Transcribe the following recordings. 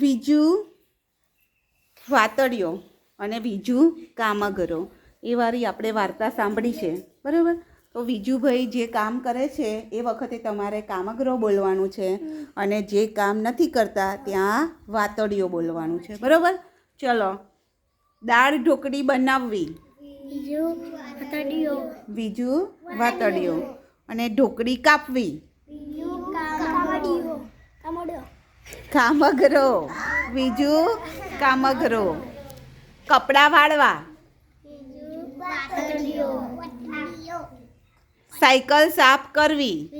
બીજું વાતળીઓ અને બીજું કામગરો. એ વારી આપણે વાર્તા સાંભળી છે બરાબર? તો વિજુભાઈ જે કામ કરે છે એ વખતે તમારે કામગરો બોલવાનું છે અને જે કામ નથી કરતા ત્યાં વાતળીઓ બોલવાનું છે બરાબર? ચલો દાળ ઢોકળી બનાવવી. બીજું વાતળીઓ અને ઢોકળી કાપવી. કામગરો. બીજું કામગરો. કપડાં વાળવા. સાયકલ સાફ કરવી.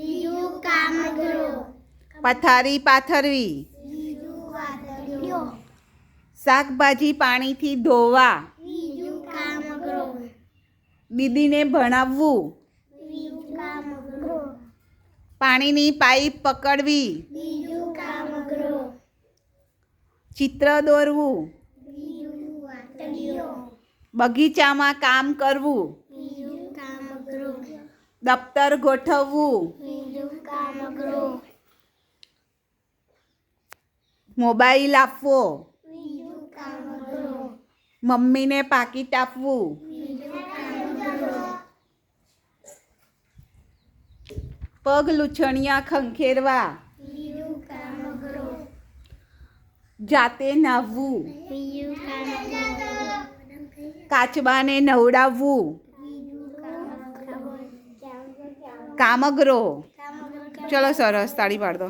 પથારી પાથરવી. શાકભાજી પાણીથી ધોવા. દીદીને ભણાવવું. પાણીની પાઇપ પકડવી બીજું કામગરો ચિત્ર દોરવું. બગીચામાં કામ કરવું. દફતર ગોઠવવું. મોબાઈલ આપવો. મમ્મીને પાકીટ આપવું. પગ લૂછણિયા ખંખેરવા બીજું કામગરો જાતે નાહવું. કાચબાને નવડાવવું. કામગરો. ચલો સરસ તાળી પાડ દો.